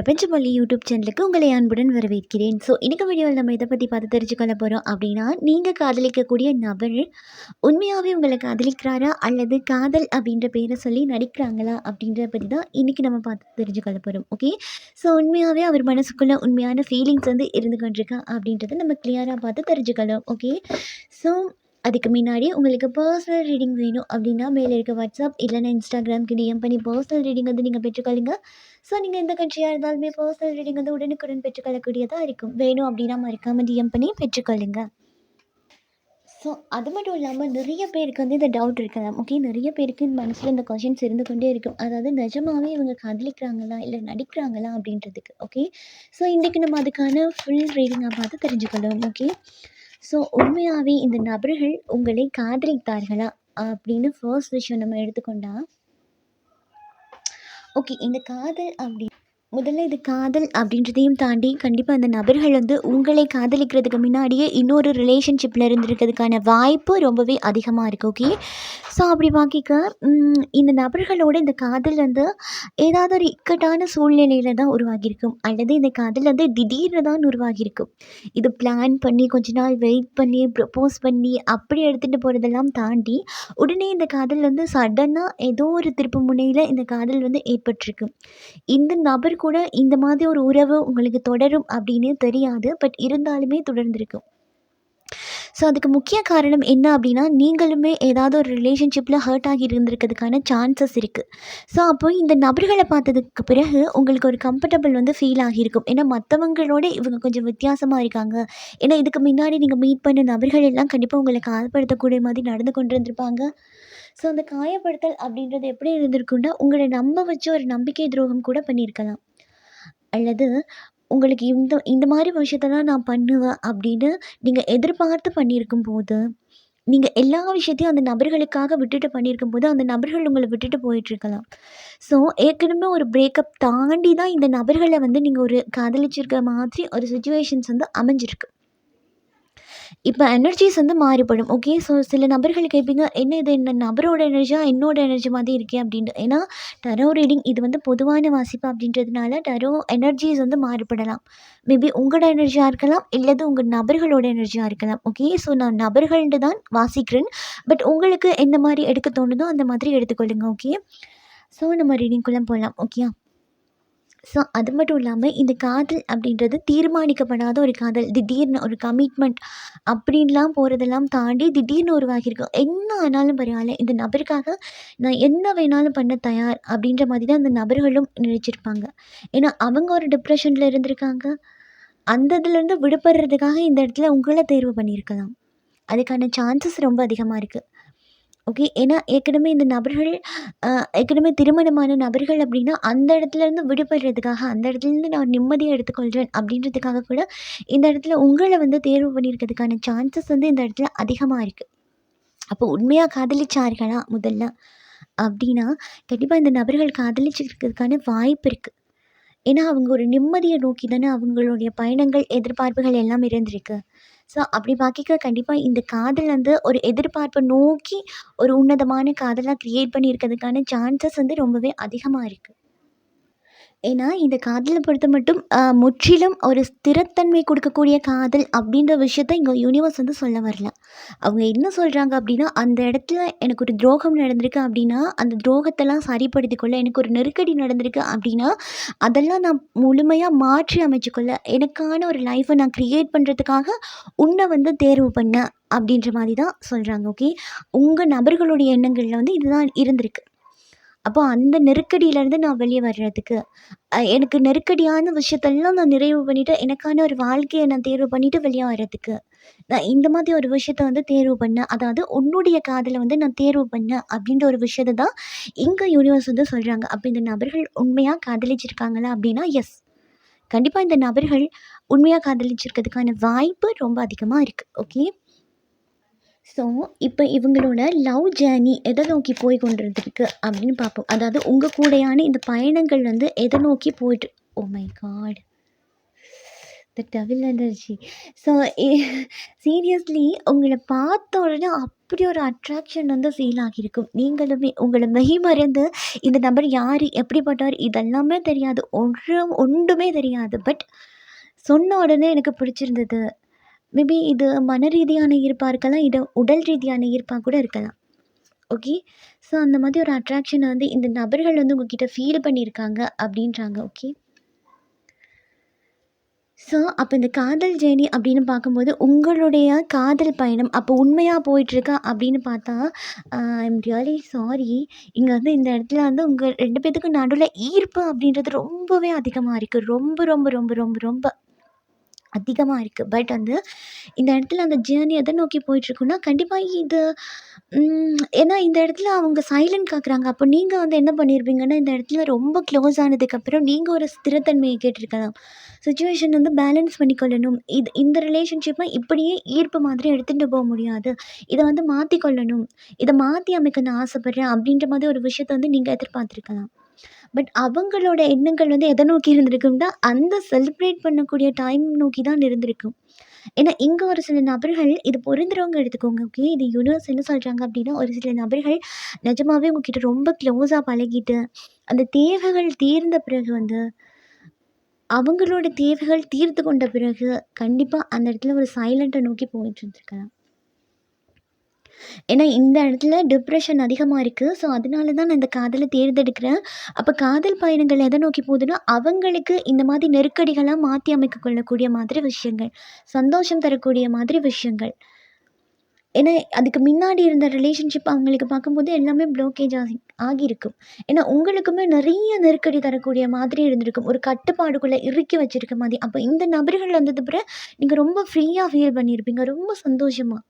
பிரபஞ்சமொழி YouTube சேனலுக்கு உங்களை அன்புடன் வரவேற்கிறேன். ஸோ இன்னைக்கு வீடியோவில் நம்ம இதை பற்றி பார்த்து தெரிஞ்சுக்கொள்ள போகிறோம் அப்படின்னா நீங்கள் காதலிக்கக்கூடிய நபர் உண்மையாகவே உங்களை காதலிக்கிறாரா? அல்லது காதல் அப்படின்ற பேரை சொல்லி நடிக்கிறாங்களா? அப்படின்றத பற்றி தான் இன்றைக்கி நம்ம பார்த்து தெரிஞ்சுக்கொள்ள போகிறோம் ஓகே ஸோ உண்மையாகவே அவர் மனசுக்குள்ளே உண்மையான ஃபீலிங்ஸ் வந்து இருந்து கொண்டிருக்கா அப்படின்றத நம்ம கிளியராக பார்த்து தெரிஞ்சுக்கலாம் ஓகே ஸோ அதுக்கு முன்னாடி உங்களுக்கு பர்சனல் ரீடிங் வேணும் அப்படின்னா மேலே இருக்க வாட்ஸ்அப் இல்லைன்னா இன்ஸ்டாகிராம்க்கு டிஎம் பண்ணி பர்சனல் ரீடிங் வந்து நீங்கள் பெற்றுக்கொள்ளுங்க. ஸோ நீங்கள் எந்த கண்ட்ரியாக இருந்தாலுமே பர்சனல் ரீடிங் வந்து உடனுக்குடன் பெற்றுக்கொள்ளக்கூடியதாக இருக்கும். வேணும் அப்படின்னா மறக்காமல் டிஎம் பண்ணி பெற்றுக்கொள்ளுங்க. ஸோ அது மட்டும் இல்லாமல் நிறைய பேருக்கு வந்து இந்த டவுட் இருக்கலாம் ஓகே நிறைய பேருக்கு இந்த மனசில் இந்த கொஷின்ஸ் இருந்து கொண்டே இருக்கும். அதாவது நிஜமாகவே இவங்க காதலிக்கிறாங்களா இல்லை நடிக்கிறாங்களா அப்படின்றதுக்கு ஓகே ஸோ இன்றைக்கு நம்ம அதுக்கான ஃபுல் ரீடிங்காக பார்த்து தெரிஞ்சுக்கொள்ளுவோம் ஓகே ஸோ உண்மையாகவே இந்த நபர்கள் உங்களை காதலித்தார்களா? அப்படின்னு ஃபர்ஸ்ட் விஷயம் நம்ம எடுத்துக்கொண்டா? ஓகே இந்த காதல் அப்படி முதல்ல இது காதல் அப்படின்றதையும் தாண்டி கண்டிப்பாக அந்த நபர்கள் வந்து உங்களை காதலிக்கிறதுக்கு முன்னாடியே இன்னொரு ரிலேஷன்ஷிப்பில் இருந்திருக்கிறதுக்கான வாய்ப்பு ரொம்பவே அதிகமாக இருக்குது ஓகே ஸோ அப்படி பார்க்க இந்த நபர்களோட இந்த காதல் வந்து ஏதாவது ஒரு இக்கட்டான சூழ்நிலையில் தான் உருவாகியிருக்கும். அல்லது இந்த காதல் வந்து திடீர்னு தான் உருவாகியிருக்கும். இது பிளான் பண்ணி கொஞ்ச நாள் வெயிட் பண்ணி ப்ரப்போஸ் பண்ணி அப்படி எடுத்துகிட்டு போகிறதெல்லாம் தாண்டி உடனே இந்த காதல் வந்து சடனாக ஏதோ ஒரு திருப்பு முனையில் இந்த காதல் வந்து ஏற்பட்டிருக்கு. இந்த நபர் கூட இந்த மாதிரி ஒரு உறவு உங்களுக்கு தொடரும் அப்படின்னு தெரியாது பட் இருந்தாலுமே தொடர்ந்துருக்கும். ஸோ அதுக்கு முக்கிய காரணம் என்ன அப்படின்னா நீங்களுமே ஏதாவது ஒரு ரிலேஷன்ஷிப்பில் ஹர்ட் ஆகி இருந்திருக்கிறதுக்கான சான்சஸ் இருக்குது ஸோ அப்போ இந்த நபர்களை பார்த்ததுக்கு பிறகு உங்களுக்கு ஒரு கம்ஃபர்டபுள் வந்து ஃபீல் ஆகியிருக்கும். ஏன்னா மற்றவங்களோட இவங்க கொஞ்சம் வித்தியாசமாக இருக்காங்க. ஏன்னா இதுக்கு முன்னாடி நீங்கள் மீட் பண்ண நபர்கள் எல்லாம் கண்டிப்பாக உங்களை காயப்படுத்தக்கூடிய மாதிரி நடந்து கொண்டு இருந்திருப்பாங்க ஸோ அந்த காயப்படுத்தல் அப்படின்றது எப்படி இருந்திருக்குன்னா உங்களை நம்ப வச்சு ஒரு நம்பிக்கை துரோகம் கூட பண்ணியிருக்கலாம். அல்லது உங்களுக்கு இந்த இந்த மாதிரி விஷயத்தெல்லாம் நான் பண்ணுவேன் அப்படின்னு நீங்கள் எதிர்பார்த்து பண்ணியிருக்கும் போது நீங்கள் எல்லா விஷயத்தையும் அந்த நபர்களுக்காக விட்டுட்டு பண்ணியிருக்கும் போது அந்த நபர்கள் உங்களை விட்டுட்டு போயிட்டுருக்கலாம். ஸோ ஏற்கனவே ஒரு பிரேக்கப் தாண்டி தான் இந்த நபர்களை வந்து நீங்கள் ஒரு காதலிச்சிருக்க மாதிரி ஒரு சுச்சுவேஷன்ஸ் வந்து அமைஞ்சிருக்கு. இப்போ எனர்ஜிஸ் வந்து மாறுபடும். ஓகே ஸோ சில நபர்கள் கேட்பீங்க என்ன இது? இந்த நபரோட எனர்ஜியாக என்னோட எனர்ஜி மாதிரி இருக்கே? அப்படின்ட்டு. ஏன்னா டரோ ரீடிங் இது வந்து பொதுவான வாசிப்பு அப்படின்றதுனால டரோ எனர்ஜிஸ் வந்து மாறுபடலாம். மேபி உங்களோட எனர்ஜியாக இருக்கலாம் இல்லது உங்கள் நபர்களோட எனர்ஜியாக இருக்கலாம். ஓகே ஸோ நான் நபர்கள்ட்டு தான் வாசிக்கிறேன். பட் உங்களுக்கு எந்த மாதிரி எடுக்க தோணுதோ அந்த மாதிரி எடுத்துக்கொள்ளுங்க ஓகே ஸோ நம்ம ரீடிங்குள்ளே போகலாம் ஓகே ஸோ அது மட்டும் இல்லாமல் இந்த காதல் அப்படின்றது தீர்மானிக்கப்படாத ஒரு காதல். திடீர்னு ஒரு கமிட்மெண்ட் அப்படின்லாம் போகிறதெல்லாம் தாண்டி திடீர்னு உருவாகியிருக்கும் என்ன ஆனாலும் பரவாயில்ல. இந்த நபருக்காக நான் என்ன வேணாலும் பண்ண தயார் அப்படின்ற மாதிரி தான் அந்த நபர்களும் நினைச்சிருப்பாங்க. ஏன்னா அவங்க ஒரு டிப்ரெஷனில் இருந்திருக்காங்க. அந்த இதுலேருந்து விடுபடுறதுக்காக இந்த இடத்துல உங்களை தேர்வு பண்ணியிருக்கலாம். அதுக்கான சான்சஸ் ரொம்ப அதிகமாக இருக்குது ஓகே ஏன்னா ஏற்கனவே இந்த நபர்கள் ஏற்கனவே திருமணமான நபர்கள் அப்படின்னா அந்த இடத்துலேருந்து விடுபடுறதுக்காக அந்த இடத்துலேருந்து நான் நிம்மதியாக எடுத்துக்கொள்கிறேன் அப்படின்றதுக்காக கூட இந்த இடத்துல உங்களை வந்து தேர்வு பண்ணியிருக்கிறதுக்கான சான்சஸ் வந்து இந்த இடத்துல அதிகமாக இருக்குது அப்போ உண்மையாக காதலிச்சார்களா முதல்ல? அப்படின்னா கண்டிப்பாக இந்த நபர்கள் காதலிச்சிருக்கிறதுக்கான வாய்ப்பு இருக்குது ஏன்னா அவங்க ஒரு நிம்மதியை நோக்கி தானே அவங்களுடைய பயணங்கள் எதிர்பார்ப்புகள் எல்லாம் இருந்திருக்கு. ஸோ அப்படி பார்க்க கண்டிப்பாக இந்த காதல் வந்து ஒரு எதிர்பார்ப்பை நோக்கி ஒரு உன்னதமான காதலாக க்ரியேட் பண்ணியிருக்கிறதுக்கான சான்சஸ் வந்து ரொம்பவே அதிகமாக இருக்குது ஏன்னா இந்த காதலை பொறுத்த மட்டும் முற்றிலும் ஒரு ஸ்திரத்தன்மை கொடுக்கக்கூடிய காதல் அப்படின்ற விஷயத்த இங்கே யூனிவர்ஸ் வந்து சொல்ல வரல. அவங்க என்ன சொல்கிறாங்க அப்படின்னா அந்த இடத்துல எனக்கு ஒரு துரோகம் நடந்திருக்கு அப்படின்னா அந்த துரோகத்தெல்லாம் சரிப்படுத்தி கொள்ள எனக்கு ஒரு நெருக்கடி நடந்திருக்கு அப்படின்னா அதெல்லாம் நான் முழுமையாக மாற்றி அமைச்சுக்கொள்ள எனக்கான ஒரு லைஃப்பை நான் க்ரியேட் பண்ணுறதுக்காக உன்னை வந்து தேர்வு பண்ண அப்படின்ற மாதிரி தான் சொல்கிறாங்க ஓகே உங்கள் நபர்களுடைய எண்ணங்களில் வந்து இதுதான் இருந்திருக்கு. அப்போ அந்த நெருக்கடியிலேருந்து நான் வெளியே வர்றதுக்கு எனக்கு நெருக்கடியான விஷயத்தெல்லாம் நான் நிறைவு பண்ணிவிட்டு எனக்கான ஒரு வாழ்க்கையை நான் தேர்வு பண்ணிவிட்டு வெளியே வர்றதுக்கு நான் இந்த மாதிரி ஒரு விஷயத்த வந்து தேர்வு பண்ணேன். அதாவது உன்னுடைய காதலை வந்து நான் தேர்வு பண்ணேன் அப்படின்ற ஒரு விஷயத்தை தான் இங்கே யூனிவர்ஸ் வந்து சொல்கிறாங்க அப்போ இந்த நபர்கள் உண்மையாக காதலிச்சிருக்காங்களா அப்படின்னா எஸ் கண்டிப்பாக இந்த நபர்கள் உண்மையாக காதலிச்சிருக்கிறதுக்கான வாய்ப்பு ரொம்ப அதிகமாக இருக்குது ஓகே ஸோ இப்போ இவங்களோட லவ் ஜேர்னி எதை நோக்கி போய் கொண்டிருக்கு அப்படின்னு பார்ப்போம் அதாவது உங்கள் கூடையான இந்த பயணங்கள் வந்து எதை நோக்கி போயிட்டு ஓ my god the devil energy. So seriously உங்களை பார்த்த உடனே அப்படி ஒரு அட்ராக்ஷன் வந்து ஃபீல் ஆகியிருக்கும். நீங்களுமே உங்களை மெய் மறந்து இந்த நபர் யார் எப்படிப்பட்டவர்? இதெல்லாமே தெரியாது. ஒன்றும் ஒன்றுமே தெரியாது. பட் சொன்ன உடனே எனக்கு பிடிச்சிருந்தது. மேபி இது மன ரீதியான ஈர்ப்பாக இருக்கலாம். இது உடல் ரீதியான ஈர்ப்பாக கூட இருக்கலாம். ஓகே. ஸோ அந்த மாதிரி ஒரு அட்ராக்ஷனை வந்து இந்த நபர்கள் வந்து உங்ககிட்ட ஃபீல் பண்ணியிருக்காங்க அப்படின்றாங்க. ஓகே. ஸோ அப்போ இந்த காதல் ஜேர்னி அப்படின்னு பார்க்கும்போது, உங்களுடைய காதல் பயணம் அப்போ உண்மையாக போயிட்டுருக்கா அப்படின்னு பார்த்தா, ஐம் ரியலி சாரி. இங்கே வந்து இந்த இடத்துல வந்து உங்கள் ரெண்டு பேத்துக்கும் நடுவில் ஈர்ப்பு அப்படின்றது ரொம்பவே அதிகமாக இருக்குது ரொம்ப, ரொம்ப, ரொம்ப, ரொம்ப, ரொம்ப அதிகமாக இருக்குது பட் வந்து இந்த இடத்துல அந்த ஜேர்னி எதை நோக்கி போயிட்டுருக்குன்னா, கண்டிப்பாக இது ஏன்னா இந்த இடத்துல அவங்க சைலண்ட் காக்குறாங்க. அப்போ நீங்கள் வந்து என்ன பண்ணியிருப்பீங்கன்னா, இந்த இடத்துல ரொம்ப க்ளோஸ் ஆனதுக்கப்புறம் நீங்கள் ஒரு ஸ்திரத்தன்மையை கேட்டிருக்கலாம். சுச்சுவேஷன் வந்து பேலன்ஸ் பண்ணிக்கொள்ளணும். இது இந்த ரிலேஷன்ஷிப்பை இப்படியே ஈர்ப்பு மாதிரி எடுத்துகிட்டு போக முடியாது. இதை வந்து மாற்றிக்கொள்ளணும் இதை மாற்றி அமைக்கணும் நான் அப்படின்ற மாதிரி ஒரு விஷயத்த வந்து நீங்கள் எதிர்பார்த்துருக்கலாம் பட் அவங்களோட எண்ணங்கள் வந்து எதை நோக்கி இருந்திருக்கும்னா, அந்த செலிப்ரேட் பண்ணக்கூடிய டைம் நோக்கி தான் இருந்திருக்கும். ஏன்னா இங்கே ஒரு சில நபர்கள் இது பொருந்துறவங்க எடுத்துக்கோங்க. ஓகே. இது யூனிவர்ஸ் என்ன சொல்கிறாங்க அப்படின்னா, ஒரு சில நபர்கள் நிஜமாகவே உங்ககிட்ட ரொம்ப க்ளோஸாக பழகிட்டு, அந்த தேவைகள் தீர்ந்த பிறகு வந்து அவங்களோட தேவைகள் தீர்த்து கொண்ட பிறகு, கண்டிப்பாக அந்த இடத்துல ஒரு சைலண்ட்டை நோக்கி போயிட்டு இருந்துருக்கலாம் ஏன்னா இந்த இடத்துல டிப்ரெஷன் அதிகமாக இருக்குது ஸோ அதனால தான் நான் இந்த காதலை தேர்ந்தெடுக்கிறேன். அப்போ காதல் பயணங்கள் எதை நோக்கி போகுதுன்னா, அவங்களுக்கு இந்த மாதிரி நெருக்கடிகளாக மாற்றி அமைக்க கொள்ளக்கூடிய மாதிரி விஷயங்கள். சந்தோஷம் தரக்கூடிய மாதிரி விஷயங்கள். ஏன்னா அதுக்கு முன்னாடி இருந்த ரிலேஷன்ஷிப் அவங்களுக்கு பார்க்கும்போது எல்லாமே ப்ளோக்கேஜ் ஆகி ஆகியிருக்கும். ஏன்னா உங்களுக்குமே நிறைய நெருக்கடி தரக்கூடிய மாதிரி இருந்திருக்கும். ஒரு கட்டுப்பாடுக்குள்ளே இறுக்கி வச்சுருக்க மாதிரி. அப்போ இந்த நபர்கள் வந்தது பிறகு நீங்கள் ரொம்ப ஃப்ரீயாக ஃபீல் பண்ணியிருப்பீங்க. ரொம்ப சந்தோஷமாக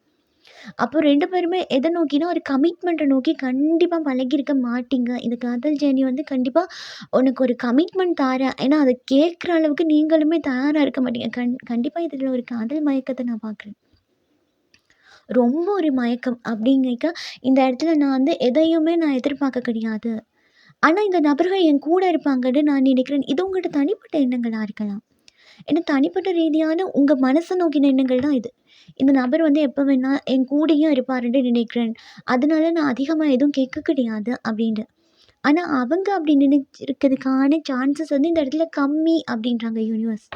அப்போ ரெண்டு பேருமே எதை நோக்கினா, ஒரு கமிட்மெண்ட்டை நோக்கி கண்டிப்பாக பழகியிருக்க மாட்டீங்க. இந்த காதல் ஜேர்னி வந்து கண்டிப்பாக உனக்கு ஒரு கமிட்மெண்ட் தாரேன். ஏன்னா அதை கேட்குற அளவுக்கு நீங்களுமே தயாராக இருக்க மாட்டீங்க. கண் கண்டிப்பாக இதில் ஒரு காதல் மயக்கத்தை நான் பார்க்குறேன். ரொம்ப ஒரு மயக்கம் அப்படிங்க இந்த இடத்துல நான் வந்து எதையுமே நான் எதிர்பார்க்க கிடையாது. ஆனால் இந்த நபர்கள் என் கூட இருப்பாங்கன்னு நான் நினைக்கிறேன். இது உங்கள்கிட்ட தனிப்பட்ட எண்ணங்களாக இருக்கலாம். ஏன்னா தனிப்பட்ட ரீதியான உங்கள் மனசை நோக்கின எண்ணங்கள் தான் இது. இந்த நபர் வந்து எப்போ வேணால் என் கூடயும் இருப்பாருன்னு நினைக்கிறேன். அதனால நான் அதிகமாக எதுவும் கேட்க கிடையாது அப்படின்ட்டு. ஆனால் அவங்க அப்படி நினைச்சிருக்கிறதுக்கான சான்சஸ் வந்து இந்த இடத்துல கம்மி அப்படின்றாங்க யூனிவர்ஸ்.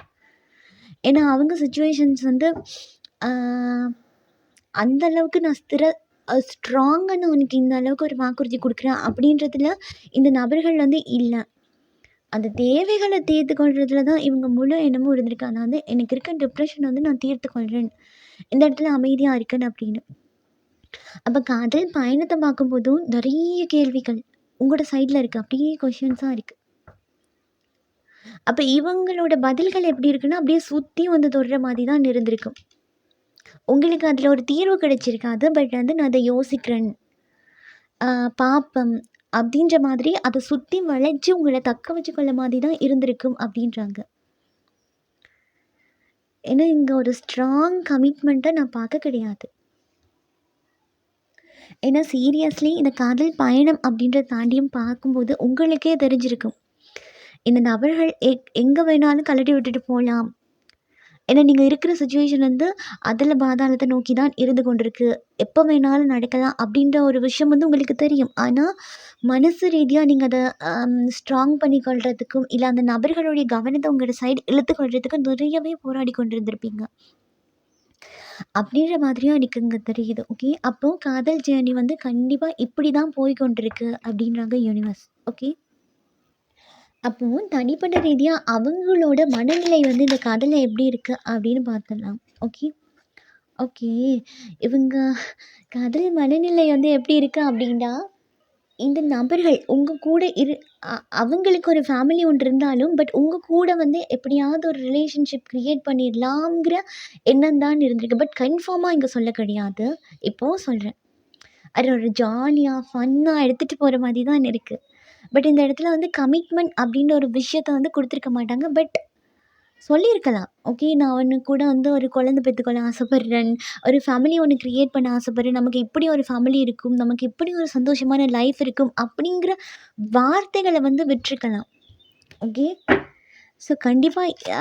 ஏன்னா அவங்க சுச்சுவேஷன்ஸ் வந்து அந்த அளவுக்கு நான் ஸ்திர ஸ்ட்ராங்காக நான் உனக்கு இந்த அளவுக்கு ஒரு வாக்குறுதி கொடுக்குறேன் அப்படின்றதுல இந்த நபர்கள் வந்து இல்லை அந்த தேவைகளை தீர்த்து கொள்றதுல தான் இவங்க முழு எண்ணமும் இருந்திருக்கு. அதாவது எனக்கு இருக்க டிப்ரெஷன் வந்து நான் தீர்த்து கொள்கிறேன் இந்த இடத்துல அமைதியா இருக்கணும் அப்படின்னு. அப்போ காதல் பயணத்தை பார்க்கும்போதும் நிறைய கேள்விகள் உங்களோட சைடில் இருக்கு. அப்படியே கொஷின்ஸாக இருக்கு. அப்ப இவங்களோட பதில்கள் எப்படி இருக்குன்னா, அப்படியே சுற்றி வந்து தொடுற மாதிரி தான் இருந்திருக்கும். உங்களுக்கு அதில் ஒரு தீர்வு கிடைச்சிருக்காது. பட் வந்து நான் அதை யோசிக்கிறேன். பாப்பம் அப்படின்ற மாதிரி அதை சுற்றி வளைச்சு உங்களை தக்க வச்சுக்கொள்ள மாதிரி தான் இருந்திருக்கும் அப்படின்றாங்க. ஏன்னா இங்கே ஒரு ஸ்ட்ராங் கமிட்மெண்ட்டை நான் பார்க்க கிடையாது. ஏன்னா சீரியஸ்லி இந்த காதல் பயணம் அப்படின்றத தாண்டியும் பார்க்கும்போது உங்களுக்கே தெரிஞ்சிருக்கும். இந்த நபர்கள் எக் எங்கே வேணாலும் கழட்டி விட்டுட்டு போகலாம் ஏன்னா நீங்கள் இருக்கிற சுச்சுவேஷன் வந்து அதில் பாதாளத்தை நோக்கி தான் இருந்து கொண்டிருக்கு. எப்போ வேணாலும் நடக்கலாம் அப்படின்ற ஒரு விஷயம் வந்து உங்களுக்கு தெரியும். ஆனால் மனசு ரீதியாக நீங்கள் அதை ஸ்ட்ராங் ஸ்ட்ராங் பண்ணிக்கொள்றதுக்கும், இல்லை அந்த நபர்களுடைய கவனத்தை உங்களோட சைடு இழுத்து கொள்றதுக்கும் நிறையவே போராடி கொண்டு இருந்திருப்பீங்க அப்படின்ற மாதிரியும் எனக்கு இங்கே தெரியுது. ஓகே. அப்போது காதல் ஜேர்னி வந்து கண்டிப்பாக இப்படி தான் போய் கொண்டிருக்கு அப்படின்றாங்க யூனிவர்ஸ். ஓகே. அப்போ தனிப்பட்ட ரீதியாக அவங்களோட மனநிலை வந்து இந்த கதையில் எப்படி இருக்குது அப்படின்னு பார்த்துடலாம். ஓகே. ஓகே. இவங்க கதை மனநிலை வந்து எப்படி இருக்குது அப்படின்னா, இந்த நபர்கள் உங்கள் கூட இரு அவங்களுக்கு ஒரு ஃபேமிலி ஒன்று இருந்தாலும், பட் உங்கள் கூட வந்து எப்படியாவது ஒரு ரிலேஷன்ஷிப் க்ரியேட் பண்ணிடலாம்ங்கிற எண்ணம் தான் இருந்திருக்கு. பட் கன்ஃபார்மாக இங்கே சொல்ல கிடையாது. இப்போது சொல்கிறேன் அது ஒரு ஜாலியாக ஃபன்னாக எடுத்துகிட்டு போகிற மாதிரி தான் இருக்குது பட் இந்த இடத்துல வந்து கமிட்மெண்ட் அப்படின்ற ஒரு விஷயத்த வந்து கொடுத்துருக்க மாட்டாங்க. பட் சொல்லியிருக்கலாம். ஓகே. நான் அவனு கூட வந்து ஒரு குழந்தை பெற்றுக்கொள்ள ஆசைப்பட்றேன் ஒரு ஃபேமிலி ஒன்று க்ரியேட் பண்ண ஆசைப்பட்றேன் நமக்கு இப்படி ஒரு ஃபேமிலி இருக்கும். நமக்கு இப்படி ஒரு சந்தோஷமான லைஃப் இருக்கும். அப்படிங்கிற வார்த்தைகளை வந்து விட்டுருக்கலாம். ஓகே. ஸோ கண்டிப்பாக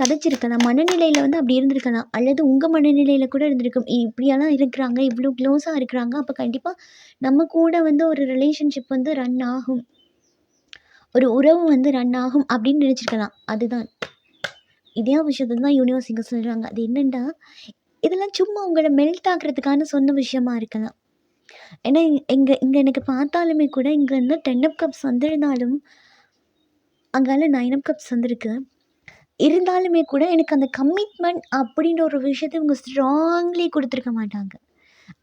கதைச்சிருக்கலாம் மனநிலையில் வந்து அப்படி இருந்திருக்கலாம் அல்லது உங்கள் மனநிலையில் கூட இருந்திருக்கும் இப்படியெல்லாம் இருக்கிறாங்க இவ்வளோ க்ளோஸாக இருக்கிறாங்க அப்போ கண்டிப்பாக நம்ம கூட வந்து ஒரு ரிலேஷன்ஷிப் வந்து ரன் ஆகும் ஒரு உறவு வந்து ரன் ஆகும் அப்படின்னு நினச்சிருக்கலாம். அதுதான். இதே விஷயத்தை தான் யூனிவர்ஸ் இங்கே சொல்கிறாங்க அது என்னென்னா இதெல்லாம் சும்மா உங்களை மெல்ட் ஆகிறதுக்கான சொன்ன விஷயமா இருக்கலாம். ஏன்னா இங்கே இங்கே எனக்கு பார்த்தாலுமே கூட இங்கே இருந்து டென் அப் கப்ஸ் வந்திருந்தாலும் அங்கால நைன் அப் கப்ஸ் வந்திருக்கு. இருந்தாலுமே கூட எனக்கு அந்த கமிட்மெண்ட் அப்படின்ற ஒரு விஷயத்தை இவங்க ஸ்ட்ராங்லி கொடுத்துருக்க மாட்டாங்க.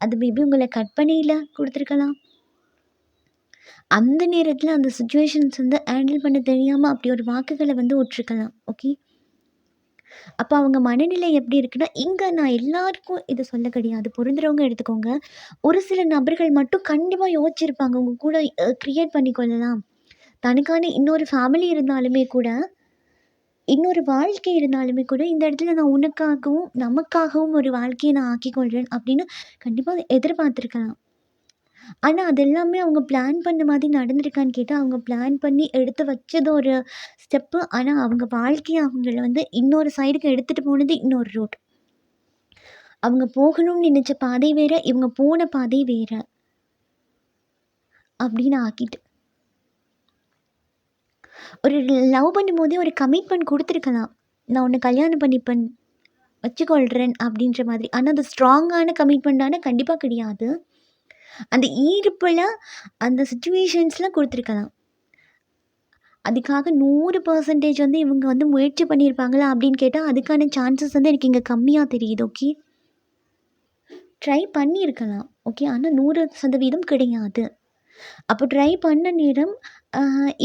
அது மேபி உங்களை கட் பண்ணியில் கொடுத்துருக்கலாம். அந்த நேரத்தில் அந்த சுச்சுவேஷன்ஸ் வந்து ஹேண்டில் பண்ண தெரியாமல் அப்படி ஒரு வாக்குகளை வந்து விட்ருக்கலாம் ஓகே அப்போ அவங்க மனநிலை எப்படி இருக்குன்னா இங்கே நான் எல்லாருக்கும் இது சொல்ல கிடையாது. பொருந்துறவங்க எடுத்துக்கோங்க. ஒரு சில நபர்கள் மட்டும் கண்டிப்பாக யோசிச்சிருப்பாங்க. உங்கள் கூட க்ரியேட் பண்ணி கொள்ளலாம் தனக்கான இன்னொரு ஃபேமிலி இருந்தாலுமே கூட இன்னொரு வாழ்க்கை இருந்தாலுமே கூட இந்த இடத்துல நான் உனக்காகவும் நமக்காகவும் ஒரு வாழ்க்கையை நான் ஆக்கிக்கொள்கிறேன் அப்படின்னு கண்டிப்பாக எதிர்பார்த்துருக்கலாம். ஆனால் அது எல்லாமே அவங்க பிளான் பண்ண மாதிரி நடந்திருக்கான்னு கேட்டால் அவங்க பிளான் பண்ணி எடுத்து வச்சது ஒரு ஸ்டெப்பு ஆனால் அவங்க வாழ்க்கையை அவங்கள வந்து இன்னொரு சைடுக்கு எடுத்துகிட்டு போனது இன்னொரு ரூட் அவங்க போகணும்னு நினச்ச பாதை வேறு இவங்க போன பாதை வேற. அப்படின்னு ஆக்கிட்டு. ஒரு லவ் பண்ணும்போதே ஒரு கமிட்மெண்ட் கொடுத்துருக்கலாம். நான் உன்னை கல்யாணம் பண்ணிப்பேன் வச்சுக்கொள்கிறேன் அப்படின்ற மாதிரி. ஆனால் அது ஸ்ட்ராங்கான கமிட்மெண்ட்டான கண்டிப்பாக கிடையாது. அந்த ஈர்ப்பில் அந்த சுச்சுவேஷன்ஸில் கொடுத்துருக்கலாம். அதுக்காக நூறு பர்சன்டேஜ் வந்து இவங்க வந்து முயற்சி பண்ணியிருப்பாங்களா அப்படின்னு கேட்டால் அதுக்கான சான்சஸ் வந்து எனக்கு இங்கே கம்மியாக தெரியுது ஓகே ட்ரை பண்ணியிருக்கலாம் ஓகே ஆனால் நூறு சதவீதம் கிடையாது. அப்போ ட்ரை பண்ண நேரம்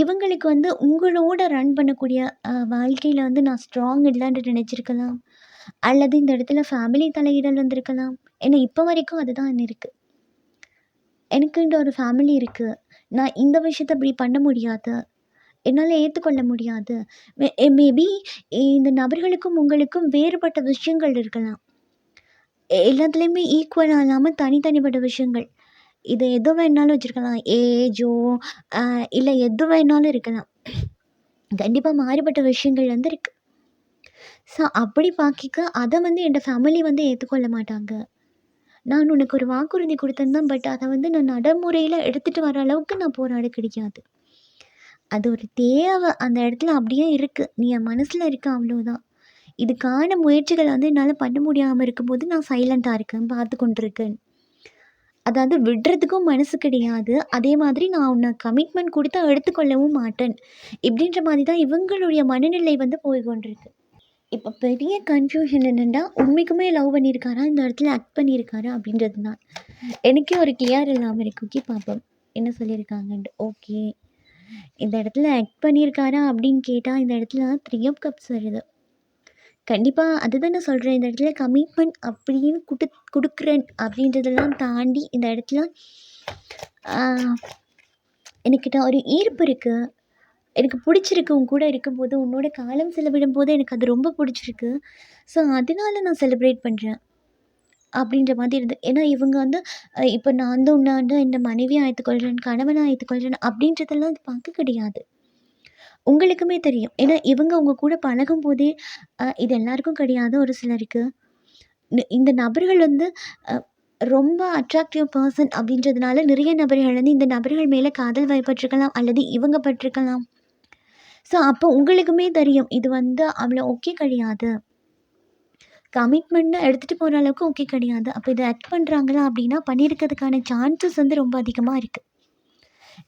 இவங்களுக்கு வந்து உங்களோட ரன் பண்ணக்கூடிய வாழ்க்கையில் வந்து நான் ஸ்ட்ராங் இல்லைன்னு நினச்சிருக்கலாம். அல்லது இந்த இடத்துல ஃபேமிலி தலையிடல் வந்திருக்கலாம். ஏன்னா இப்போ வரைக்கும் அதுதான் இருக்குது எனக்குன்ற ஒரு ஃபேமிலி இருக்குது நான் இந்த விஷயத்த இப்படி பண்ண முடியாது. என்னால் ஏற்றுக்கொள்ள முடியாது. மேபி இந்த நபர்களுக்கும் உங்களுக்கும் வேறுபட்ட விஷயங்கள் இருக்கலாம். எல்லாத்துலேயுமே ஈக்குவலாக இல்லாமல் தனித்தனிப்பட்ட விஷயங்கள். இது எது வேணாலும் வச்சுருக்கலாம். ஏஜோ இல்லை எது வேணாலும் இருக்கலாம். கண்டிப்பாக மாறுபட்ட விஷயங்கள் வந்து இருக்குது ஸோ அப்படி பார்க்க அதை வந்து என் ஃபேமிலி வந்து ஏற்றுக்கொள்ள மாட்டாங்க. நான் உனக்கு ஒரு வாக்குறுதி கொடுத்தேன்தான் பட் அதை வந்து நான் நடைமுறையில் எடுத்துகிட்டு வர அளவுக்கு நான் போராட கிடைக்காது. அது ஒரு தேவை. அந்த இடத்துல அப்படியே இருக்குது நீ என் மனசில் இருக்க அவ்வளோதான் இதுக்கான முயற்சிகளை வந்து என்னால் பண்ண முடியாமல் இருக்கும்போது நான் சைலண்ட்டாக இருக்கேன் பார்த்து கொண்டிருக்கேன். அதாவது விடுறதுக்கும் மனசு கிடையாது. அதே மாதிரி நான் உன்னை கமிட்மெண்ட் கொடுத்து எடுத்துக்கொள்ளவும் மாட்டேன். இப்படின்ற மாதிரி தான் இவங்களுடைய மனநிலை வந்து போய் கொண்டிருக்கு இப்போ பெரிய கன்ஃபியூஷன் என்னென்னா உண்மைக்குமே லவ் பண்ணியிருக்காரா இந்த இடத்துல ஆக்ட் பண்ணியிருக்காரா அப்படின்றது தான் எனக்கே ஒரு கிளியர் இல்லாமல் இருக்கு. ஓகே பார்ப்போம் என்ன சொல்லியிருக்காங்கன்ட்டு ஓகே. இந்த இடத்துல ஆக்ட் பண்ணியிருக்காரா அப்படின்னு கேட்டால் இந்த இடத்துல த்ரீ ஆஃப் கப்ஸ் வருது. கண்டிப்பாக அதுதான் நான் சொல்கிறேன் இந்த இடத்துல கமிட்மெண்ட் அப்படின்னு குடு கொடுக்குறேன் அப்படின்றதெல்லாம் தாண்டி இந்த இடத்துல என்கிட்ட எனக்கிட்ட ஒரு ஈர்ப்பு இருக்குது எனக்கு பிடிச்சிருக்கு. உன் கூட இருக்கும்போது உன்னோட காலம் செலவிடும் போது எனக்கு அது ரொம்ப பிடிச்சிருக்கு. ஸோ அதனால நான் செலிப்ரேட் பண்ணுறேன் அப்படின்ற மாதிரி இருந்தது ஏன்னா இவங்க வந்து இப்போ நான் வந்து உன்னை வந்து இந்த மனைவியாக ஆயத்துக்கொள்கிறேன் கணவனாக ஆயத்துக்கொள்கிறேன் அப்படின்றதெல்லாம் அது பார்க்க கிடையாது. உங்களுக்குமே தெரியும். ஏன்னா இவங்க உங்க கூட பழகும் போதே இது எல்லாருக்கும் கிடையாது ஒரு சிலருக்கு. இந்த நபர்கள் வந்து ரொம்ப அட்ராக்டிவ் பர்சன் அப்படின்றதுனால நிறைய நபர்கள் வந்து இந்த நபர்கள் மேலே காதல் வயப்பட்டிருக்கலாம் அல்லது இவங்க பட்டிருக்கலாம். ஸோ அப்போ உங்களுக்குமே தெரியும் இது வந்து அவ்வளோ ஓகே கிடையாது. கமிட்மெண்ட்னு எடுத்துகிட்டு போகிற அளவுக்கு ஓகே கிடையாது. அப்போ இதை ஆக்ட் பண்ணுறாங்களா அப்படின்னா பண்ணியிருக்கிறதுக்கான சான்சஸ் வந்து ரொம்ப அதிகமாக இருக்குது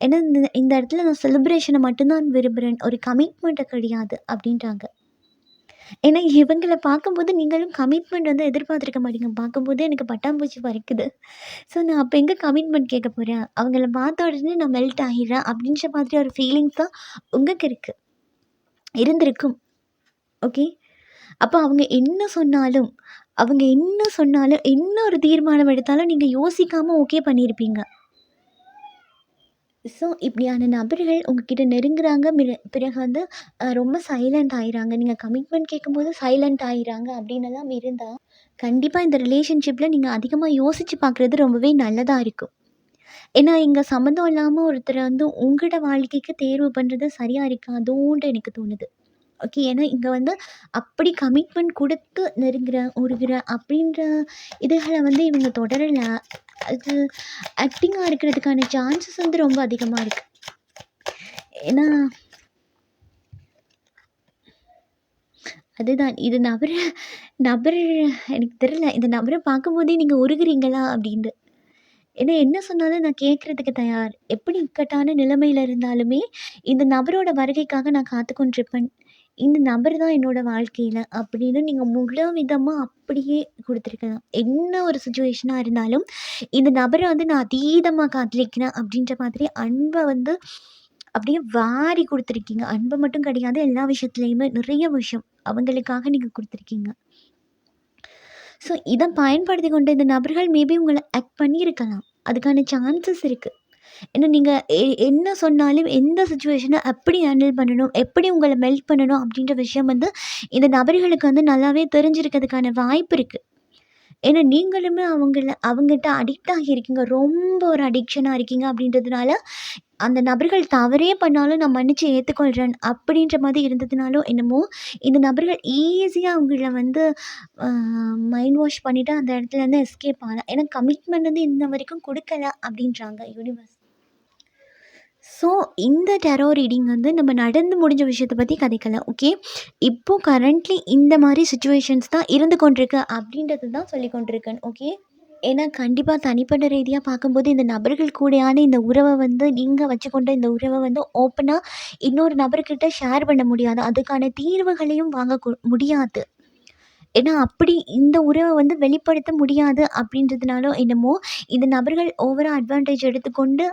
ஏன்னா இந்த இந்த இடத்துல நான் செலிப்ரேஷனை மட்டும்தான் விரும்புகிறேன் ஒரு கமிட்மெண்ட்டை கிடையாது அப்படின்றாங்க. ஏன்னா இவங்களை பார்க்கும்போது நீங்களும் கமிட்மெண்ட் வந்து எதிர்பார்த்துருக்க மாட்டீங்க. பார்க்கும்போது எனக்கு பட்டாம்பூச்சி பறக்குது. ஸோ நான் அப்போ எங்கே கமிட்மெண்ட் கேட்க போகிறேன் அவங்கள பார்த்த உடனே நான் மெல்ட் ஆகிடுறேன் அப்படின்ற மாதிரி ஒரு ஃபீலிங்ஸ் தான் உங்களுக்கு இருக்குது இருந்திருக்கும். ஓகே அப்போ அவங்க என்ன சொன்னாலும் அவங்க என்ன சொன்னாலும் என்ன ஒரு தீர்மானம் எடுத்தாலும் நீங்கள் யோசிக்காமல் ஓகே பண்ணியிருப்பீங்க. ஸோ இப்படியான நபர்கள் உங்ககிட்ட நெருங்குறாங்க. பிறகு வந்து ரொம்ப சைலண்ட் ஆகிறாங்க நீங்கள் கமிட்மெண்ட் கேட்கும்போது சைலண்ட் ஆயிடுறாங்க அப்படின்னெல்லாம் இருந்தால் கண்டிப்பாக இந்த ரிலேஷன்ஷிப்பில் நீங்கள் அதிகமாக யோசித்து பார்க்குறது ரொம்பவே நல்லதாக இருக்கும். ஏன்னா இங்கே சம்மந்தம் இல்லாமல் ஒருத்தரை வந்து உங்களோட வாழ்க்கைக்கு தேர்வு பண்ணுறது சரியாக இருக்காதோன்ட்டு எனக்கு தோணுது ஓகே. ஏன்னா இங்கே வந்து அப்படி கமிட்மெண்ட் கொடுத்து நெருங்குறேன், உருகிற அப்படின்ற இதுகளை வந்து இவங்க தொடரல. அது ஆக்டிங்காக இருக்கிறதுக்கான சான்சஸ் வந்து ரொம்ப அதிகமாக இருக்கு. ஏன்னா அதுதான். இது நபரை நபர் எனக்கு தெரியல. இந்த நபரை பார்க்கும்போதே நீங்கள் உருகுறீங்களா? அப்படின்ட்டு ஏன்னா என்ன சொன்னாலும் நான் கேட்குறதுக்கு தயார். எப்படி இக்கட்டான நிலைமையில் இருந்தாலுமே, இந்த நபரோட வருகைக்காக நான் காத்துக்கொண்டிருப்பேன் இந்த நபர் தான் என்னோட வாழ்க்கையில் அப்படின்னு நீங்கள் முழு விதமாக அப்படியே கொடுத்துருக்கலாம். என்ன ஒரு சுச்சுவேஷனாக இருந்தாலும், இந்த நபரை வந்து நான் அதீதமாக காதலிக்கிறேன் அப்படின்ற மாதிரி அன்பை வந்து அப்படியே வாரி கொடுத்துருக்கீங்க. அன்பு மட்டும் கிடையாது, எல்லா விஷயத்துலையுமே நிறைய விஷயம் அவங்களுக்காக நீங்கள் கொடுத்துருக்கீங்க. ஸோ இதை பயன்படுத்தி கொண்ட இந்த நபர்கள் மேபி உங்களை ஆக்ட் பண்ணியிருக்கலாம். அதுக்கான சான்சஸ் இருக்குது ஏன்னா நீங்கள் எ என்ன சொன்னாலும் எந்த சுச்சுவேஷனை எப்படி ஹேண்டில் பண்ணணும், எப்படி உங்களை மெல்ட் பண்ணணும் அப்படின்ற விஷயம் வந்து இந்த நபர்களுக்கு வந்து நல்லாவே தெரிஞ்சிருக்கிறதுக்கான வாய்ப்பு இருக்குது ஏன்னா நீங்களுமே அவங்கள அவங்ககிட்ட அடிக்ட் ஆகியிருக்கீங்க. ரொம்ப ஒரு அடிக்ஷனாக இருக்கீங்க அப்படின்றதுனால, அந்த நபர்கள் தவறே பண்ணாலும் நான் மன்னிச்சு ஏற்றுக்கொள்கிறேன் அப்படின்ற மாதிரி இருந்ததுனாலோ என்னமோ, இந்த நபர்கள் ஈஸியாக அவங்கள வந்து மைண்ட் வாஷ் பண்ணிவிட்டு அந்த இடத்துலேருந்து எஸ்கேப் ஆகலாம். ஏன்னா கமிட்மெண்ட் வந்து இன்ன வரைக்கும் கொடுக்கல அப்படின்றாங்க யூனிவர்ஸ். ஸோ இந்த டெரோ ரீடிங் வந்து நம்ம நடந்து முடிஞ்ச விஷயத்தை பற்றி கதைக்கலை ஓகே. இப்போ கரண்ட்லி இந்த மாதிரி சுச்சுவேஷன்ஸ் தான் இருந்து கொண்டிருக்கு அப்படின்றது தான் சொல்லி கொண்டிருக்கேன். ஓகே. ஏன்னா கண்டிப்பாக தனிப்பட்ட ரீதியாக பார்க்கும்போது இந்த நபர்கள் கூடயான இந்த உறவை வந்து நீங்கள் வச்சுக்கொண்ட இந்த உறவை வந்து ஓப்பனாக இன்னொரு நபர்கிட்ட ஷேர் பண்ண முடியாது. அதுக்கான தீர்வுகளையும் வாங்க முடியாது. ஏன்னா அப்படி இந்த உறவை வந்து வெளிப்படுத்த முடியாது அப்படின்றதுனாலும் என்னமோ, இந்த நபர்கள் ஓவராக அட்வான்டேஜ் எடுத்துக்கொண்டு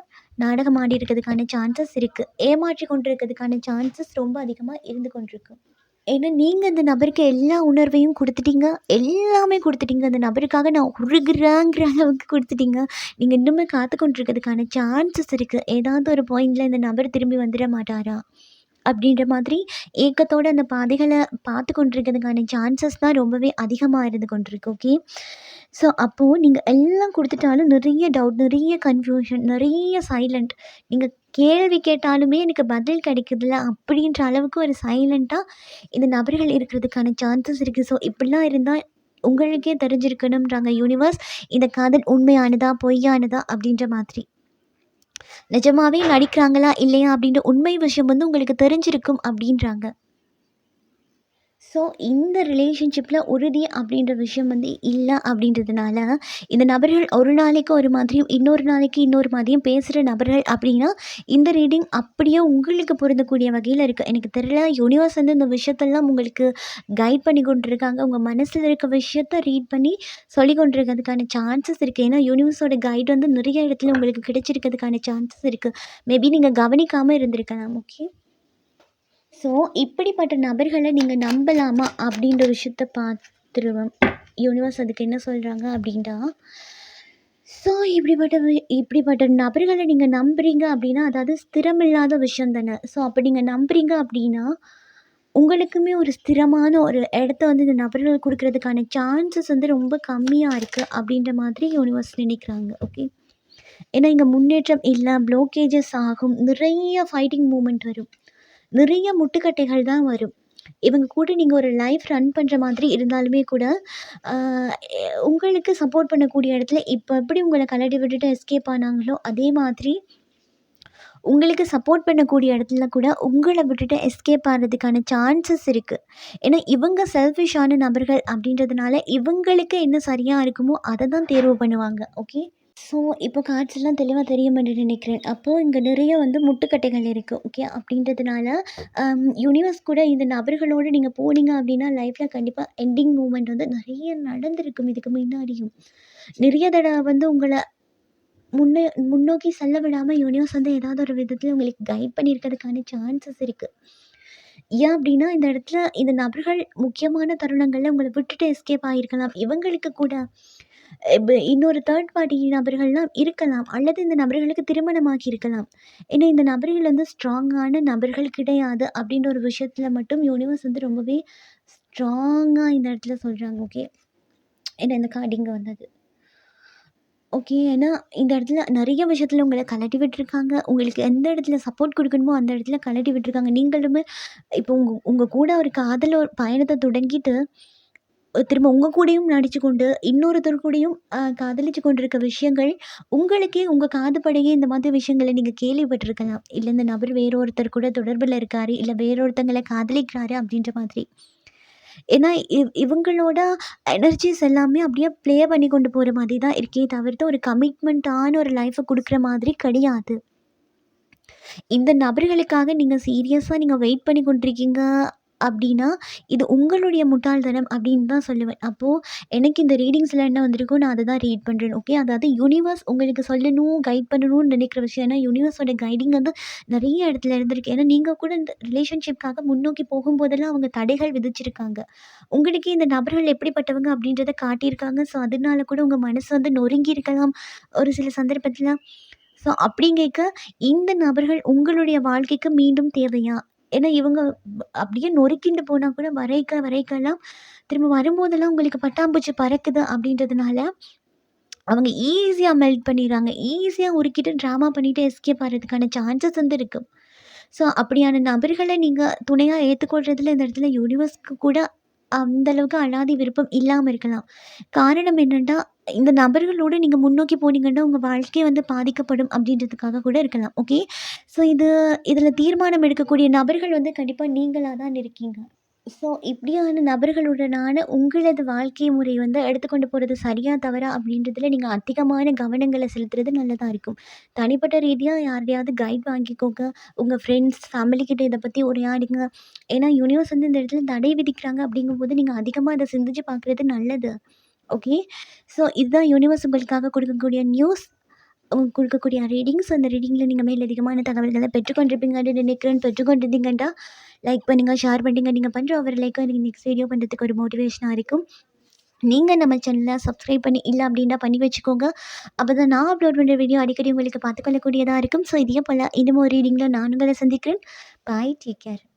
நாடகம் ஆடியிருக்கிறதுக்கான சான்சஸ் இருக்குது ஏமாற்றி கொண்டிருக்கிறதுக்கான சான்சஸ் ரொம்ப அதிகமாக இருந்து கொண்டிருக்கு. ஏன்னா நீங்கள் இந்த நபருக்கு எல்லா உணர்வையும் கொடுத்துட்டீங்க எல்லாமே கொடுத்துட்டீங்க அந்த நபருக்காக நான் உருகிறேங்கிற அளவுக்கு கொடுத்துட்டீங்க நீங்கள் இன்னுமே காத்து கொண்டிருக்கிறதுக்கான சான்சஸ் இருக்குது ஏதாவது ஒரு பாயிண்டில் இந்த நபர் திரும்பி வந்துட மாட்டாரா? அப்படின்ற மாதிரி ஏக்கத்தோட அந்த பாதைகளை பார்த்து கொண்டிருக்கிறதுக்கான சான்சஸ் தான் ரொம்பவே அதிகமாக இருந்து கொண்டிருக்கு. ஓகே. ஸோ அப்போது நீங்கள் எல்லாம் கொடுத்துட்டாலும் நிறைய டவுட், நிறைய கன்ஃப்யூஷன், நிறைய சைலண்ட். நீங்கள் கேள்வி கேட்டாலுமே எனக்கு பதில் கிடைக்குதுல்ல அப்படின்ற அளவுக்கு ஒரு சைலண்ட்டாக இந்த நபர்கள் இருக்கிறதுக்கான சான்சஸ் இருக்குது ஸோ இப்படிலாம் இருந்தால் உங்களுக்கே தெரிஞ்சிருக்கணும்ன்றாங்க யூனிவர்ஸ். இந்த காதல் உண்மையானதா? பொய்யானதா? அப்படின்ற மாதிரி. நிஜமாவே நடிக்கிறாங்களா? இல்லையா? அப்படின்ற உண்மை விஷயம் வந்து உங்களுக்கு தெரிஞ்சிருக்கும் அப்படின்றாங்க. ஸோ இந்த ரிலேஷன்ஷிப்பில் உறுதி அப்படின்ற விஷயம் வந்து இல்லை அப்படின்றதுனால, இந்த நபர்கள் ஒரு நாளைக்கு ஒரு மாதிரியும், இன்னொரு நாளைக்கு இன்னொரு மாதிரியும் பேசுகிற நபர்கள் அப்படின்னா, இந்த ரீடிங் அப்படியே உங்களுக்கு பொருந்தக்கூடிய வகையில் இருக்குது எனக்கு தெரியல யூனிவர்ஸ் வந்து இந்த விஷயத்தெல்லாம் உங்களுக்கு கைட் பண்ணி கொண்டிருக்காங்க. உங்கள் மனசில் இருக்க விஷயத்த ரீட் பண்ணி சொல்லி கொண்டிருக்கிறதுக்கான சான்சஸ் இருக்குது ஏன்னா யூனிவர்ஸோட கைட் வந்து நிறைய இடத்துல உங்களுக்கு கிடைச்சிருக்கிறதுக்கான சான்சஸ் இருக்குது மேபி நீங்கள் கவனிக்காமல் இருந்திருக்கலாம். ஓகே. ஸோ இப்படிப்பட்ட நபர்களை நீங்கள் நம்பலாமா? அப்படின்ற விஷயத்த பார்த்துருவோம். யூனிவர்ஸ் அதுக்கு என்ன சொல்கிறாங்க அப்படின்டா, ஸோ இப்படிப்பட்ட இப்படிப்பட்ட நபர்களை நீங்கள் நம்புறீங்க அப்படின்னா, அதாவது ஸ்திரமில்லாத விஷயம் தானே. ஸோ அப்போ நீங்கள் நம்புறீங்க அப்படின்னா, உங்களுக்குமே ஒரு ஸ்திரமான ஒரு இடத்த வந்து இந்த நபர்கள் கொடுக்கறதுக்கான சான்சஸ் வந்து ரொம்ப கம்மியாக இருக்குது அப்படின்ற மாதிரி யூனிவர்ஸ் நினைக்கிறாங்க. ஓகே. ஏன்னா இங்கே முன்னேற்றம் இல்லை ப்ளோக்கேஜஸ் ஆகும். நிறைய ஃபைட்டிங் மூமெண்ட் வரும். நிறைய முட்டுக்கட்டைகள் தான் வரும். இவங்க கூட நீங்கள் ஒரு லைஃப் ரன் பண்ணுற மாதிரி இருந்தாலுமே கூட, உங்களுக்கு சப்போர்ட் பண்ணக்கூடிய இடத்துல இப்போ எப்படி உங்களை கலடி விட்டுட்டு எஸ்கேப் ஆனாங்களோ, அதே மாதிரி உங்களுக்கு சப்போர்ட் பண்ணக்கூடிய இடத்துல கூட உங்களை விட்டுட்டு எஸ்கேப் ஆகிறதுக்கான சான்சஸ் இருக்குது ஏன்னா இவங்க செல்ஃபிஷான நபர்கள் அப்படின்றதுனால, இவங்களுக்கு என்ன சரியாக இருக்குமோ அதை தான் தேர்வு பண்ணுவாங்க. ஓகே. ஸோ இப்போ காட்சிலாம் தெளிவாக தெரிய தெரியும் என்று நினைக்கிறேன். அப்போ இங்கே நிறைய வந்து முட்டுக்கட்டைகள் இருக்குது ஓகே. அப்படின்றதுனால, யூனிவர்ஸ் கூட இந்த நபர்களோட நீங்கள் போனீங்க அப்படின்னா, லைஃப்பில் கண்டிப்பாக எண்டிங் மூமெண்ட் வந்து நிறைய நடந்திருக்கும் இதுக்கு முன்னாடியும். நிறைய தடவை வந்து உங்களை முன்னே முன்னோக்கி செல்ல விடாமல் யூனிவர்ஸ் வந்து ஏதாவது ஒரு விதத்தில் உங்களுக்கு கைட் பண்ணியிருக்கிறதுக்கான சான்சஸ் இருக்குது ஏன் அப்படின்னா, இந்த இடத்துல இந்த நபர்கள் முக்கியமான தருணங்களில் உங்களை விட்டுட்டு எஸ்கேப் ஆகியிருக்கலாம். இவங்களுக்கு கூட இன்னொரு தேர்ட் பார்ட்டி நபர்கள்லாம் இருக்கலாம். அல்லது இந்த நபர்களுக்கு திருமணமாகி இருக்கலாம். ஏன்னா இந்த நபர்கள் வந்து ஸ்ட்ராங்கான நபர்கள் கிடையாது அப்படின்ற ஒரு விஷயத்தில் மட்டும் யூனிவர்ஸ் வந்து ரொம்பவே ஸ்ட்ராங்காக இந்த இடத்துல சொல்கிறாங்க ஓகே. ஏன்னா இந்த கார்டிங்கு வந்தது. ஓகே. ஏன்னா இந்த இடத்துல நிறைய விஷயத்தில் உங்களை கழட்டி விட்டுருக்காங்க. உங்களுக்கு எந்த இடத்துல சப்போர்ட் கொடுக்கணுமோ அந்த இடத்துல கழட்டி விட்டுருக்காங்க. நீங்களுமே இப்போ உங்கள் உங்கள் கூட ஒரு காதல் ஒரு தொடங்கிட்டு, திரும்ப உங்கள் கூடயும் நடிச்சு கொண்டு, இன்னொருத்தர் கூடயும் காதலிச்சு கொண்டிருக்க விஷயங்கள், உங்களுக்கே உங்கள் காதுபடயே இந்த மாதிரி விஷயங்களை நீங்கள் கேள்விப்பட்டிருக்கலாம் இல்லை இந்த நபர் வேறொருத்தர் கூட தொடர்பில் இருக்காரு, இல்லை வேறொருத்தங்களை காதலிக்கிறாரு அப்படின்ற மாதிரி. ஏன்னா இவ் இவங்களோட எனர்ஜிஸ் எல்லாமே அப்படியே ப்ளே பண்ணி கொண்டு போகிற மாதிரி தான் இருக்கே தவிர்த்து, ஒரு கமிட்மெண்ட்டான ஒரு லைஃப்பை கொடுக்குற மாதிரி கிடையாது. இந்த நபர்களுக்காக நீங்கள் சீரியஸாக நீங்கள் வெயிட் பண்ணி கொண்டிருக்கீங்க அப்படின்னா, இது உங்களுடைய முட்டாள்தனம் அப்படின்னு தான் சொல்லுவேன். அப்போது எனக்கு இந்த ரீடிங்ஸில் என்ன வந்திருக்கோ நான் அதை தான் ரீட் பண்ணுறேன் ஓகே. அதாவது யூனிவர்ஸ் உங்களுக்கு சொல்லணும், கைட் பண்ணணும்னு நினைக்கிற விஷயம். ஏன்னா யூனிவர்ஸோட கைடிங் வந்து நிறைய இடத்துல இருந்திருக்கு. ஏன்னா நீங்கள் கூட இந்த ரிலேஷன்ஷிப்காக முன்னோக்கி போகும்போதெல்லாம் அவங்க தடைகள் விதிச்சிருக்காங்க. உங்களுக்கே இந்த நபர்கள் எப்படிப்பட்டவங்க அப்படின்றத காட்டியிருக்காங்க. ஸோ அதனால கூட உங்கள் மனசு வந்து நொறுங்கி இருக்கலாம். ஒரு சில சந்தர்ப்பத்தில் ஸோ அப்படிங்க இந்த நபர்கள் உங்களுடைய வாழ்க்கைக்கு மீண்டும் தேவையா? ஏன்னா இவங்க அப்படியே நொறுக்கிண்டு போனால் கூட வரைக்க வரைக்கலாம். திரும்ப வரும்போதெல்லாம் உங்களுக்கு பட்டாம்பூச்சி பறக்குது அப்படின்றதுனால, அவங்க ஈஸியாக மெல்ட் பண்ணிடுறாங்க. ஈஸியாக உருக்கிட்டு ட்ராமா பண்ணிவிட்டு எஸ்கேப் ஆகிறதுக்கான சான்சஸ் வந்து இருக்குது ஸோ அப்படியான நபர்களை நீங்கள் துணையாக ஏத்துக்கொள்றதுல இந்த இடத்துல யூனிவர்ஸ்க்கு கூட அந்த அளவுக்கு விருப்பம் இல்லாமல் இருக்கலாம். காரணம் என்னென்னா இந்த நபர்களோடு நீங்கள் முன்னோக்கி போனீங்கன்னா, உங்கள் வாழ்க்கை வந்து பாதிக்கப்படும் அப்படின்றதுக்காக கூட இருக்கலாம். ஓகே. ஸோ இது இதில் தீர்மானம் எடுக்கக்கூடிய நபர்கள் வந்து கண்டிப்பாக நீங்களாக தான் இருக்கீங்க. ஸோ இப்படியான நபர்களுடனான உங்களது வாழ்க்கை முறை வந்து எடுத்துக்கொண்டு போகிறது சரியா, தவறா அப்படின்றதுல நீங்கள் அதிகமான கவனங்களை செலுத்துறது நல்லதாக இருக்கும். தனிப்பட்ட ரீதியாக யாரையாவது கைட் வாங்கிக்கோங்க. உங்கள் ஃப்ரெண்ட்ஸ், ஃபேமிலிக்கிட்ட இதை பற்றி உரையாடுங்க. ஏன்னா யூனிவர்ஸ் வந்து இந்த இடத்துல தடை விதிக்கிறாங்க அப்படிங்கும்போது, நீங்கள் அதிகமாக அதை சிந்திச்சு பார்க்குறது நல்லது. ஓகே. ஸோ இதுதான் யூனிவர்ஸ் உங்களுக்காக கொடுக்கக்கூடிய நியூஸ். கொடுக்கக்கூடிய ரீடிங்ஸ். அந்த ரீடிங்கில நீங்க மேலதிகமான தகவல்களை பெற்றுக்கொண்டிருப்பீங்கன்னு நினைக்கிறேன். பெற்றுக்கொண்டிருந்தீங்கன்னா, லைக் பண்ணுங்கள் ஷேர் பண்ணுங்க. நீங்கள் பண்ணுற ஒவ்வொரு லைக்கும் எனக்கு நெக்ஸ்ட் வீடியோ பண்ணுறதுக்கு ஒரு மோட்டிவேஷனாக இருக்கும். நீங்கள் நம்ம சேனலை சப்ஸ்கிரைப் பண்ணி இல்லை அப்படின்னா பண்ணி வச்சுக்கோங்க. அப்போ தான் நான் அப்லோட் பண்ணுற வீடியோ அடிக்கடி உங்களுக்கு பார்த்துக்கொள்ளக்கூடியதாக இருக்கும். ஸோ இதே போல் இன்னும் ஒரு ரீடிங்கில் நான் உங்கள சந்திக்கிறேன். பாய். Take care.